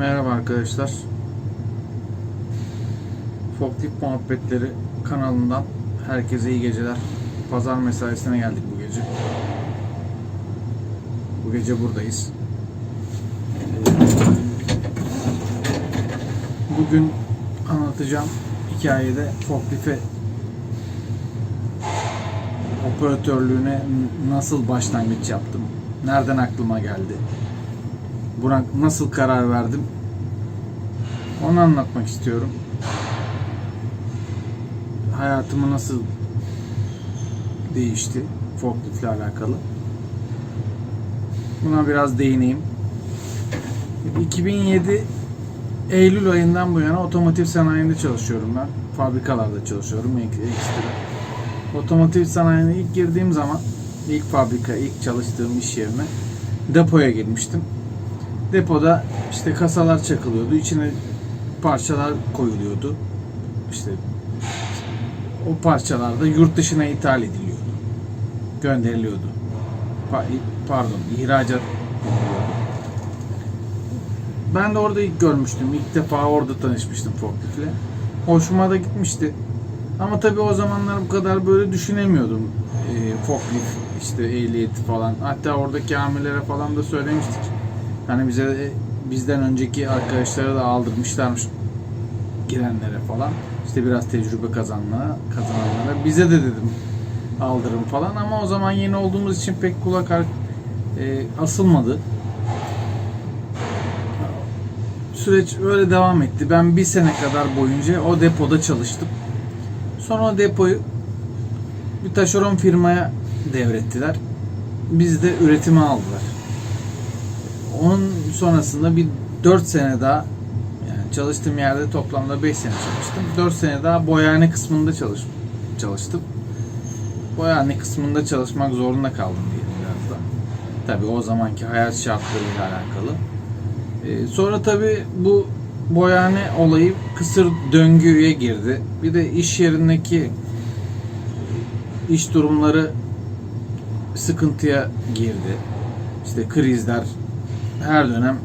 Merhaba arkadaşlar. Forklift Muhabbetleri kanalından herkese iyi geceler. Pazar mesaisine geldik bu gece. Bu gece buradayız. Bugün anlatacağım hikayede forklifte operatörlüğüne nasıl başlangıç yaptım? Nereden aklıma geldi? Buna nasıl karar verdim? Onu anlatmak istiyorum. Hayatımı nasıl değişti forkliftle alakalı. Buna biraz değineyim. 2007 Eylül ayından bu yana otomotiv sanayinde çalışıyorum ben. Fabrikalarda çalışıyorum ek- ekstra. Otomotiv sanayine ilk girdiğim zaman ilk fabrika, ilk çalıştığım iş yerine depoya girmiştim. Depoda işte kasalar çakılıyordu. içine parçalar koyuluyordu. İşte o parçalar da yurt dışına ithal ediliyordu. Gönderiliyordu. Pa- pardon, ihracat ediliyordu. Ben de orada ilk görmüştüm. İlk defa orada tanışmıştım forkliftle. Hoşuma da gitmişti. Ama tabii o zamanlar bu kadar böyle düşünemiyordum. E, forklift işte ehliyeti falan. Hatta oradaki amirlere falan da söylemiştik. Hani bize de- bizden önceki arkadaşlara da aldırmışlarmış girenlere falan. İşte biraz tecrübe kazananlara, kazananlara. Bize de dedim aldırın falan ama o zaman yeni olduğumuz için pek kulak e, asılmadı. Süreç öyle devam etti. Ben bir sene kadar boyunca o depoda çalıştım. Sonra o depoyu bir taşeron firmaya devrettiler. Biz de üretime aldılar. Onun sonrasında bir 4 sene daha yani çalıştığım yerde toplamda 5 sene çalıştım. 4 sene daha boyahane kısmında çalış, çalıştım. Boyahane kısmında çalışmak zorunda kaldım diyelim biraz da. Tabii o zamanki hayat şartlarıyla alakalı. Ee, sonra tabii bu boyahane olayı kısır döngüye girdi. Bir de iş yerindeki iş durumları sıkıntıya girdi. İşte krizler her dönem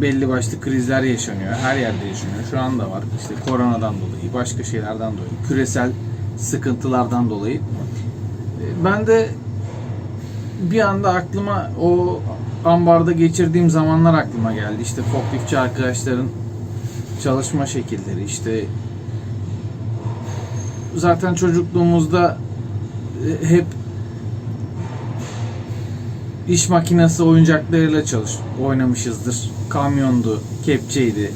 belli başlı krizler yaşanıyor. Her yerde yaşanıyor. Şu anda var. İşte koronadan dolayı, başka şeylerden dolayı, küresel sıkıntılardan dolayı. Ee, Ben de bir anda aklıma o ambarda geçirdiğim zamanlar aklıma geldi. İşte forkliftçi arkadaşların çalışma şekilleri işte zaten çocukluğumuzda e, hep iş makinesi oyuncaklarıyla çalış oynamışızdır. Kamyondu, kepçeydi.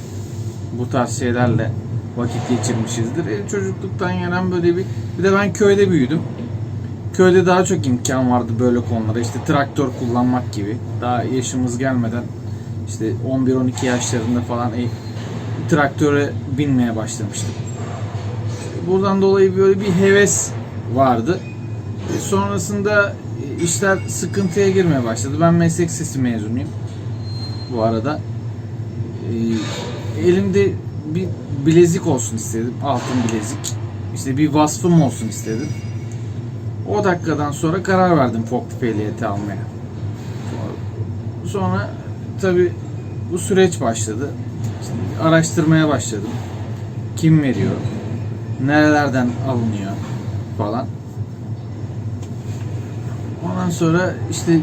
Bu tarz şeylerle vakit geçirmişizdir. E, çocukluktan gelen böyle bir bir de ben köyde büyüdüm. Köyde daha çok imkan vardı böyle konulara. İşte traktör kullanmak gibi. Daha yaşımız gelmeden işte 11-12 yaşlarında falan e, traktöre binmeye başlamıştım. Buradan dolayı böyle bir heves vardı. E, Sonrasında işler sıkıntıya girmeye başladı. Ben meslek sesi mezunuyum bu arada. E, elimde bir bilezik olsun istedim. Altın bilezik. İşte bir vasfım olsun istedim. O dakikadan sonra karar verdim forklift ehliyeti almaya. Sonra tabi bu süreç başladı. İşte araştırmaya başladım. Kim veriyor? Nerelerden alınıyor? Falan. Ondan sonra işte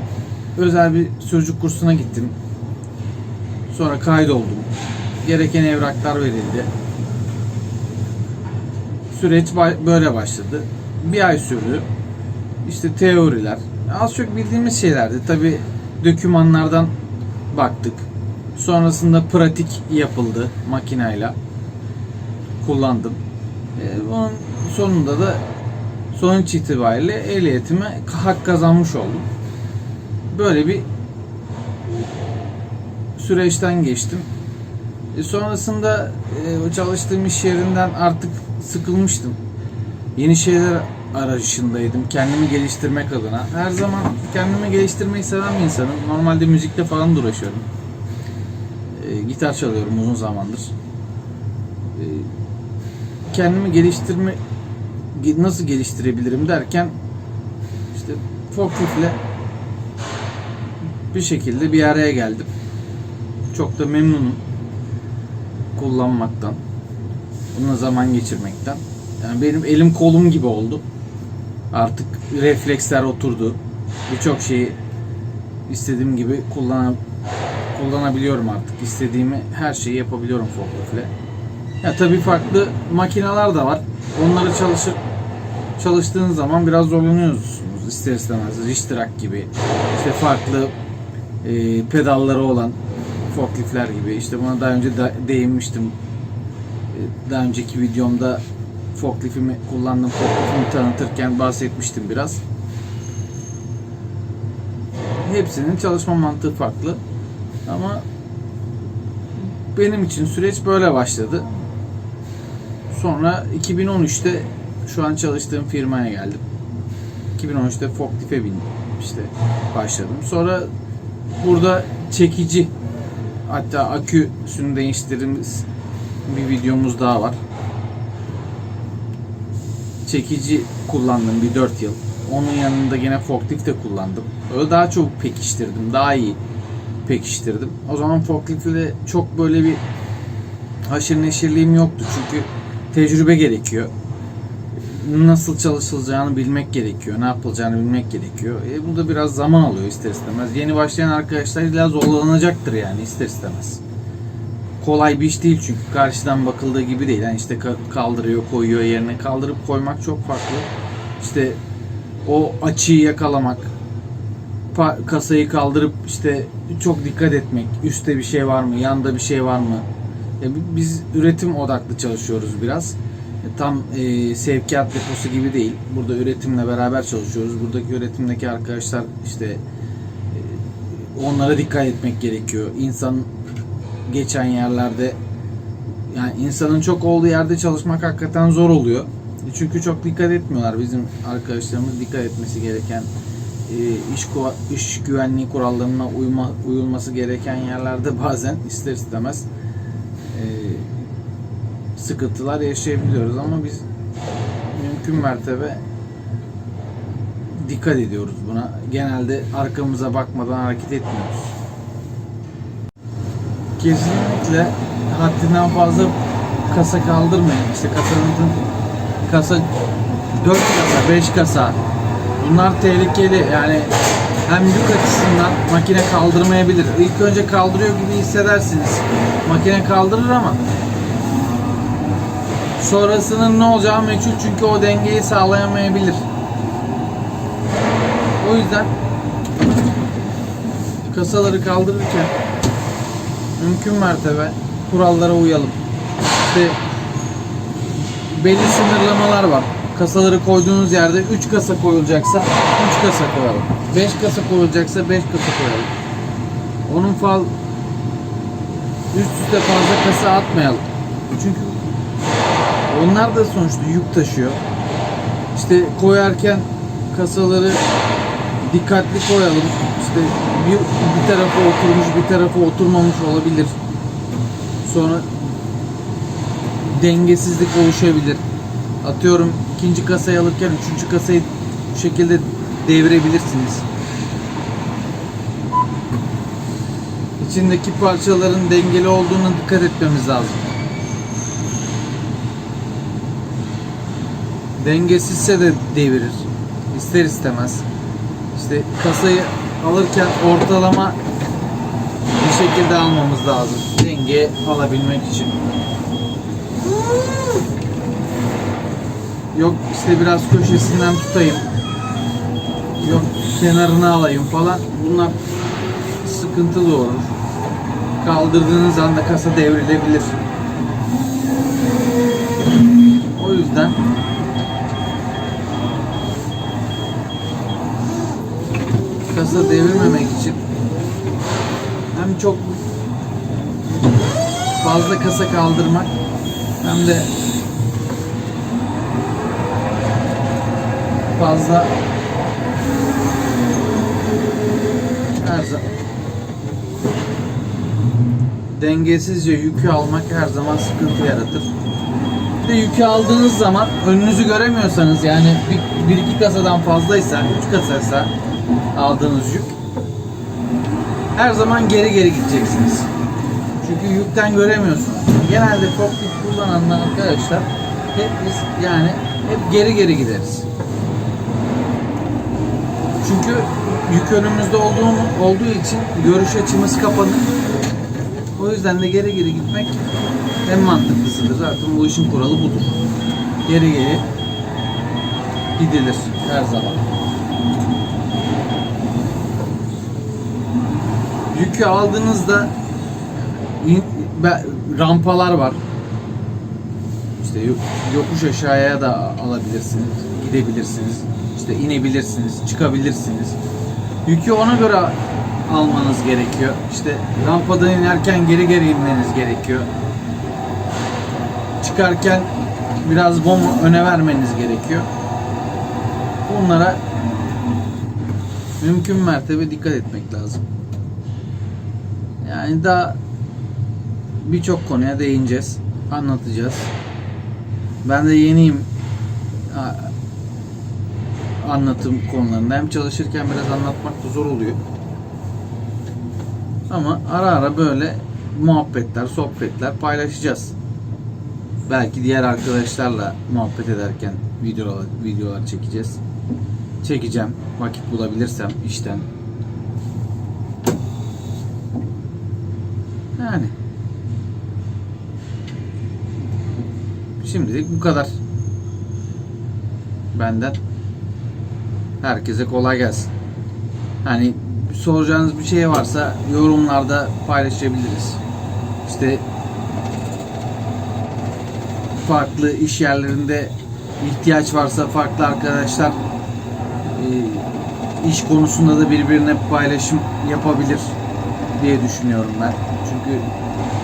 özel bir sürücü kursuna gittim. Sonra kaydoldum. Gereken evraklar verildi. Süreç böyle başladı. Bir ay sürdü. İşte teoriler. Az çok bildiğimiz şeylerdi. Tabi dokümanlardan baktık. Sonrasında pratik yapıldı makinayla. Kullandım. Ee, bunun sonunda da sonuç itibariyle ehliyetime hak kazanmış oldum. Böyle bir süreçten geçtim. E, sonrasında e, çalıştığım iş yerinden artık sıkılmıştım. Yeni şeyler arayışındaydım. Kendimi geliştirmek adına. Her zaman kendimi geliştirmeyi seven bir insanım. Normalde müzikle falan da uğraşıyorum. E, gitar çalıyorum uzun zamandır. E, kendimi geliştirme ge- nasıl geliştirebilirim derken işte forkliftle bir şekilde bir araya geldim. Çok da memnunum. kullanmaktan, bununla zaman geçirmekten. Yani benim elim kolum gibi oldu. Artık refleksler oturdu. Birçok şeyi istediğim gibi kullan kullanabiliyorum artık. İstediğimi her şeyi yapabiliyorum forkliftle. Ya tabii farklı makineler de var. Onları çalışır çalıştığınız zaman biraz zorlanıyorsunuz ister istemez. Richtrak gibi işte farklı e, pedalları olan forkliftler gibi. İşte buna daha önce de, değinmiştim. E, daha önceki videomda forkliftimi kullandım. Forkliftimi tanıtırken bahsetmiştim biraz. Hepsinin çalışma mantığı farklı. Ama benim için süreç böyle başladı. Sonra 2013'te şu an çalıştığım firmaya geldim. 2013'te forklifte bindim. işte başladım. Sonra burada çekici hatta aküsünü değiştirdiğimiz bir videomuz daha var. Çekici kullandım bir 4 yıl. Onun yanında yine forklift de kullandım. Öyle daha çok pekiştirdim. Daha iyi pekiştirdim. O zaman forkliftle çok böyle bir haşır neşirliğim yoktu. Çünkü tecrübe gerekiyor. Nasıl çalışılacağını bilmek gerekiyor. Ne yapılacağını bilmek gerekiyor. E, bu da biraz zaman alıyor ister istemez. Yeni başlayan arkadaşlar illa zorlanacaktır yani ister istemez. Kolay bir iş değil çünkü karşıdan bakıldığı gibi değil. Yani işte ka- kaldırıyor, koyuyor yerine. Kaldırıp koymak çok farklı. İşte o açıyı yakalamak, kasayı kaldırıp işte çok dikkat etmek. Üstte bir şey var mı? Yanda bir şey var mı? Bi- biz üretim odaklı çalışıyoruz biraz. E, Tam e, sevkiyat deposu gibi değil. Burada üretimle beraber çalışıyoruz. Buradaki üretimdeki arkadaşlar işte e, onlara dikkat etmek gerekiyor. İnsan geçen yerlerde yani insanın çok olduğu yerde çalışmak hakikaten zor oluyor. E, Çünkü çok dikkat etmiyorlar. Bizim arkadaşlarımız dikkat etmesi gereken e, iş iş güvenliği kurallarına uyma, uyulması gereken yerlerde bazen ister istemez sıkıntılar yaşayabiliyoruz ama biz mümkün mertebe dikkat ediyoruz buna. Genelde arkamıza bakmadan hareket etmiyoruz. Kesinlikle haddinden fazla kasa kaldırmayın. İşte kasanın kasa 4 kasa, 5 kasa bunlar tehlikeli. Yani hem yük açısından makine kaldırmayabilir. İlk önce kaldırıyor gibi hissedersiniz. Makine kaldırır ama sonrasının ne olacağı meçhul çünkü o dengeyi sağlayamayabilir. O yüzden kasaları kaldırırken mümkün mertebe kurallara uyalım. İşte belli sınırlamalar var. Kasaları koyduğunuz yerde 3 kasa koyulacaksa 3 kasa koyalım. 5 kasa koyulacaksa 5 kasa koyalım. Onun fal üst üste fazla kasa atmayalım. Çünkü onlar da sonuçta yük taşıyor. İşte koyarken kasaları dikkatli koyalım. İşte bir, bir tarafa oturmuş bir tarafa oturmamış olabilir. Sonra dengesizlik oluşabilir. Atıyorum ikinci kasayı alırken üçüncü kasayı bu şekilde devirebilirsiniz. İçindeki parçaların dengeli olduğuna dikkat etmemiz lazım. Dengesizse de devirir. İster istemez. İşte kasayı alırken ortalama bir şekilde almamız lazım. Denge alabilmek için. Yok işte biraz köşesinden tutayım. Yok kenarına alayım falan. Bunlar sıkıntılı olur. Kaldırdığınız anda kasa devrilebilir. O yüzden kasa devirmemek için hem çok fazla kasa kaldırmak hem de fazla her zaman dengesizce yükü almak her zaman sıkıntı yaratır. Bir de yükü aldığınız zaman önünüzü göremiyorsanız yani bir, bir iki kasadan fazlaysa, üç kasaysa aldığınız yük her zaman geri geri gideceksiniz. Çünkü yükten göremiyorsunuz. Genelde forklift kullanan arkadaşlar hep biz yani hep geri geri gideriz. Çünkü yük önümüzde olduğu, olduğu için görüş açımız kapanır. O yüzden de geri geri gitmek en mantıklısıdır. Zaten bu işin kuralı budur. Geri geri gidilir her zaman. Yükü aldığınızda rampalar var. İşte yo- yokuş aşağıya da alabilirsiniz, gidebilirsiniz. İşte inebilirsiniz, çıkabilirsiniz. Yükü ona göre almanız gerekiyor. İşte rampadan inerken geri geri inmeniz gerekiyor. Çıkarken biraz bom öne vermeniz gerekiyor. Bunlara mümkün mertebe dikkat etmek lazım. Yani daha birçok konuya değineceğiz, anlatacağız. Ben de yeniyim anlatım konularında. Hem çalışırken biraz anlatmak da zor oluyor. Ama ara ara böyle muhabbetler, sohbetler paylaşacağız. Belki diğer arkadaşlarla muhabbet ederken videolar, videolar çekeceğiz. Çekeceğim vakit bulabilirsem işten. Yani. Şimdilik bu kadar. Benden. Herkese kolay gelsin. Hani soracağınız bir şey varsa yorumlarda paylaşabiliriz. İşte farklı iş yerlerinde ihtiyaç varsa farklı arkadaşlar e, iş konusunda da birbirine paylaşım yapabilir diye düşünüyorum ben. Çünkü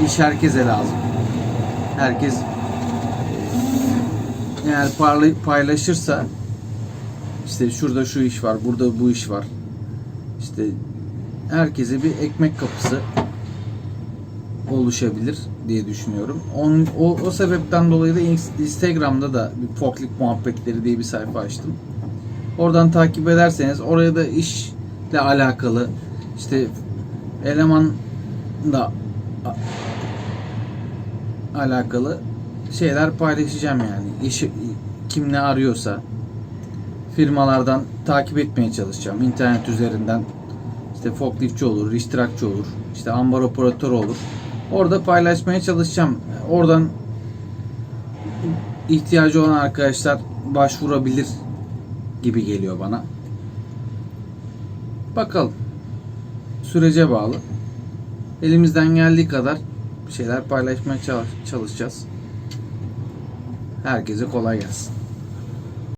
iş herkese lazım. Herkes e, eğer paylaşırsa işte şurada şu iş var, burada bu iş var. İşte herkese bir ekmek kapısı oluşabilir diye düşünüyorum. On, o, o sebepten dolayı da ins- Instagram'da da bir forklift muhabbetleri diye bir sayfa açtım. Oradan takip ederseniz oraya da işle alakalı işte elemanla a- alakalı şeyler paylaşacağım yani. İş, kim ne arıyorsa firmalardan takip etmeye çalışacağım. İnternet üzerinden işte forkliftçi olur, ristrakçı olur, işte ambar operatörü olur. Orada paylaşmaya çalışacağım. Oradan ihtiyacı olan arkadaşlar başvurabilir gibi geliyor bana. Bakalım. Sürece bağlı. Elimizden geldiği kadar bir şeyler paylaşmaya çalış- çalışacağız. Herkese kolay gelsin.